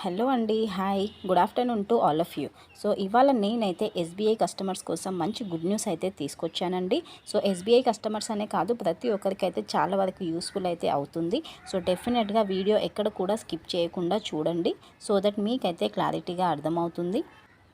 Hello అండి hi. Good afternoon to all of you. So ఇవాళ నేనైతే ఎస్బీఐ కస్టమర్స్ కోసం మంచి గుడ్ న్యూస్ అయితే తీసుకొచ్చానండి. సో ఎస్బీఐ కస్టమర్స్ అనే కాదు ప్రతి ఒక్కరికైతే చాలా వరకు యూస్ఫుల్ అయితే అవుతుంది. సో డెఫినెట్గా వీడియో ఎక్కడ కూడా స్కిప్ చేయకుండా చూడండి. సో దట్ మీకైతే క్లారిటీగా అర్థమవుతుంది.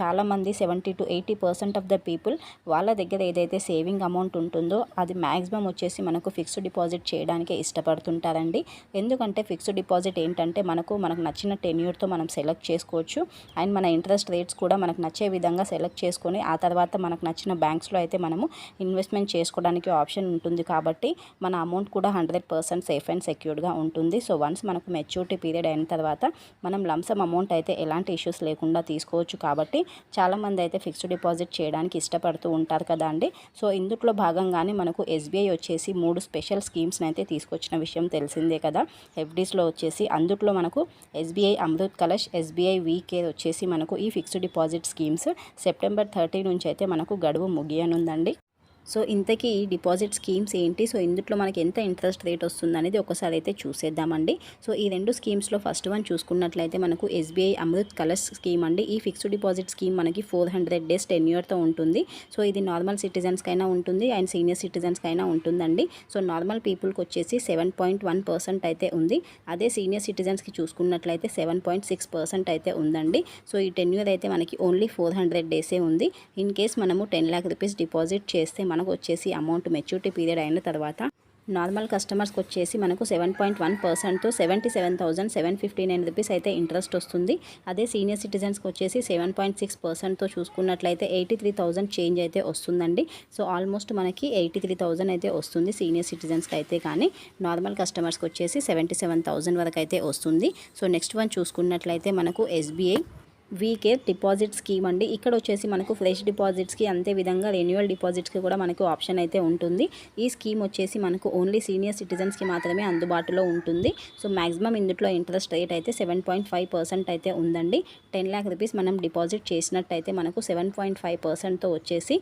చాలామంది seventy to eighty percent of the people వాళ్ళ దగ్గర ఏదైతే సేవింగ్ అమౌంట్ ఉంటుందో అది మ్యాక్సిమం వచ్చేసి మనకు ఫిక్స్డ్ డిపాజిట్ చేయడానికే ఇష్టపడుతుంటారండి. ఎందుకంటే ఫిక్స్డ్ డిపాజిట్ ఏంటంటే మనకు మనకు నచ్చిన టెన్యూర్తో మనం సెలెక్ట్ చేసుకోవచ్చు. అండ్ మన ఇంట్రెస్ట్ రేట్స్ కూడా మనకు నచ్చే విధంగా సెలెక్ట్ చేసుకొని ఆ తర్వాత మనకు నచ్చిన బ్యాంక్స్లో అయితే మనము ఇన్వెస్ట్మెంట్ చేసుకోవడానికి ఆప్షన్ ఉంటుంది కాబట్టి మన అమౌంట్ కూడా హండ్రెడ్ పర్సెంట్ సేఫ్ అండ్ సెక్యూర్డ్గా ఉంటుంది. సో వన్స్ మనకు మెచ్యూరిటీ పీరియడ్ అయిన తర్వాత మనం లంసమ్ అమౌంట్ అయితే ఎలాంటి ఇష్యూస్ లేకుండా తీసుకోవచ్చు కాబట్టి చాలామంది అయితే ఫిక్స్డ్ డిపాజిట్ చేయడానికి ఇష్టపడుతూ ఉంటారు కదా అండి. సో ఇందుట్లో భాగంగానే మనకు ఎస్బీఐ వచ్చేసి మూడు స్పెషల్ స్కీమ్స్ని అయితే తీసుకొచ్చిన విషయం తెలిసిందే కదా. ఎఫ్డీస్లో వచ్చేసి అందుట్లో మనకు SBI Amrit Kalash SBI WeCare వచ్చేసి మనకు ఈ fixed deposit schemes September thirty నుంచి అయితే మనకు గడువు ముగియనుందండి. సో ఇంతకీ ఈ డిపాజిట్ స్కీమ్స్ ఏంటి? సో ఇందులో మనకి ఎంత ఇంట్రెస్ట్ రేట్ వస్తుంది అనేది ఒకసారి అయితే చూసేద్దామండి. సో ఈ రెండు స్కీమ్స్లో ఫస్ట్ వన్ చూసుకున్నట్లయితే మనకు ఎస్బీఐ అమృత్ కలర్స్ స్కీమ్ అండి. ఈ ఫిక్స్డ్ డిపాజిట్ స్కీమ్ మనకి ఫోర్ హండ్రెడ్ డేస్ టెన్యూర్తో ఉంటుంది. సో ఇది నార్మల్ సిటిజన్స్కైనా ఉంటుంది అండ్ సీనియర్ సిటిజన్స్కైనా ఉంటుందండి. సో నార్మల్ పీపుల్కి వచ్చేసి సెవెన్ పాయింట్ వన్ పర్సెంట్ అయితే ఉంది. అదే సీనియర్ సిటిజన్స్కి చూసుకున్నట్లయితే సెవెన్ పాయింట్ సిక్స్ పర్సెంట్ అయితే ఉందండి. సో ఈ టెన్యూర్ అయితే మనకి ఓన్లీ ఫోర్ హండ్రెడ్ డేసే ఉంది. ఇన్ కేస్ మనము టెన్ ల్యాక్ రూపీస్ డిపాజిట్ చేస్తే మనకు వచ్చేసి అమౌంట్ మెచ్యూరిటీ పీరియడ్ అయిన తర్వాత నార్మల్ కస్టమర్స్కి వచ్చేసి మనకు seven point one పర్సెంట్తో seventy seven thousand seven fifty nine rupees అయితే ఇంట్రెస్ట్ వస్తుంది. అదే సీనియర్ సిటిజన్స్కి వచ్చేసి సెవెన్ పాయింట్ సిక్స్ పర్సెంట్తో చూసుకున్నట్లయితే ఎయిటీ త్రీ థౌసండ్ చేంజ్ అయితే వస్తుందండి. సో ఆల్మోస్ట్ మనకి ఎయిటీ త్రీ థౌసండ్ అయితే వస్తుంది సీనియర్ సిటిజన్స్కి అయితే కానీ నార్మల్ కస్టమర్స్కి వచ్చేసి సెవెంటీ సెవెన్ థౌసండ్ వరకు అయితే వస్తుంది. సో నెక్స్ట్ వన్ చూసుకున్నట్లయితే మనకు ఎస్బీఐ వీకే డిపాజిట్ స్కీమ్ అండి. ఇక్కడ వచ్చేసి మనకు ఫ్రెష్ డిపాజిట్స్కి అంతే విధంగా రెన్యువల్ డిపాజిట్స్కి కూడా మనకు ఆప్షన్ అయితే ఉంటుంది. ఈ స్కీమ్ వచ్చేసి మనకు ఓన్లీ సీనియర్ సిటిజన్స్కి మాత్రమే అందుబాటులో ఉంటుంది. సో మ్యాక్సిమం ఇందులో ఇంట్రెస్ట్ రేట్ అయితే సెవెన్ పాయింట్ ఫైవ్ పర్సెంట్ అయితే ఉందండి. టెన్ ల్యాక్ రూపీస్ మనం డిపాజిట్ చేసినట్టయితే మనకు సెవెన్ పాయింట్ ఫైవ్ పర్సెంట్తో వచ్చేసి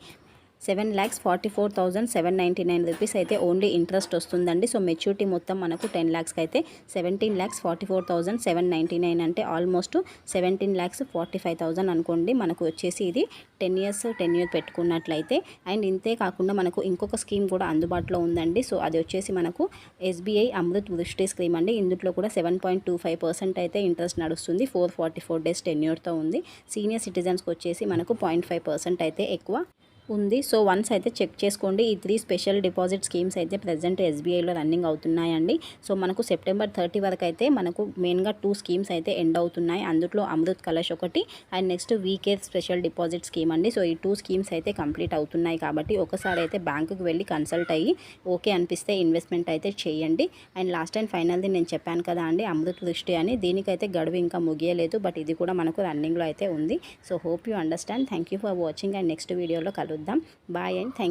seven lakhs forty four thousand seven ninety nine rupees అయితే ఓన్లీ ఇంట్రెస్ట్ వస్తుందండి. సో మెచ్యూరిటీ మొత్తం మనకు టెన్ ల్యాక్స్కి అయితే seventeen lakhs forty four thousand seven ninety nine అంటే almost seventeen lakhs forty five thousand అనుకోండి. మనకు వచ్చేసి ఇది టెన్ ఇయర్స్ టెన్ ఇయర్ పెట్టుకున్నట్లయితే. అండ్ ఇంతే కాకుండా మనకు ఇంకొక స్కీమ్ కూడా అందుబాటులో ఉందండి. సో అది వచ్చేసి మనకు ఎస్బీఐ అమృత్ దృష్టి స్కీమ్ అండి. ఇందులో కూడా seven point two five percent అయితే ఇంట్రెస్ట్ నడుస్తుంది. ఫోర్ ఫార్టీ ఫోర్ డేస్ టెన్యూర్తో ఉంది. సీనియర్ సిటిజన్స్కి వచ్చేసి మనకు పాయింట్ ఫైవ్ పర్సెంట్ అయితే ఎక్కువ ఉంది. సో వన్స్ అయితే చెక్ చేసుకోండి. ఈ త్రీ స్పెషల్ డిపాజిట్ స్కీమ్స్ అయితే ప్రజెంట్ ఎస్బీఐలో రన్నింగ్ అవుతున్నాయండి. సో మనకు సెప్టెంబర్ థర్టీ వరకు అయితే మనకు మెయిన్గా టూ స్కీమ్స్ అయితే ఎండ్ అవుతున్నాయి. అందులో అమృత్ కలష్ ఒకటి and next WeCare special deposit scheme అండి. సో ఈ టూ స్కీమ్స్ అయితే కంప్లీట్ అవుతున్నాయి కాబట్టి ఒకసారి అయితే బ్యాంకుకి వెళ్ళి కన్సల్ట్ అయ్యి ఓకే అనిపిస్తే ఇన్వెస్ట్మెంట్ అయితే చేయండి. అండ్ లాస్ట్ అండ్ ఫైనల్ది నేను చెప్పాను కదా అండి అమృత్ దృష్టి అని. దీనికైతే గడువు ఇంకా ముగియలేదు బట్ ఇది కూడా మనకు రన్నింగ్లో అయితే ఉంది. So hope you understand thank you for watching and next వీడియోలో కలుద్దాం. Bye and thank you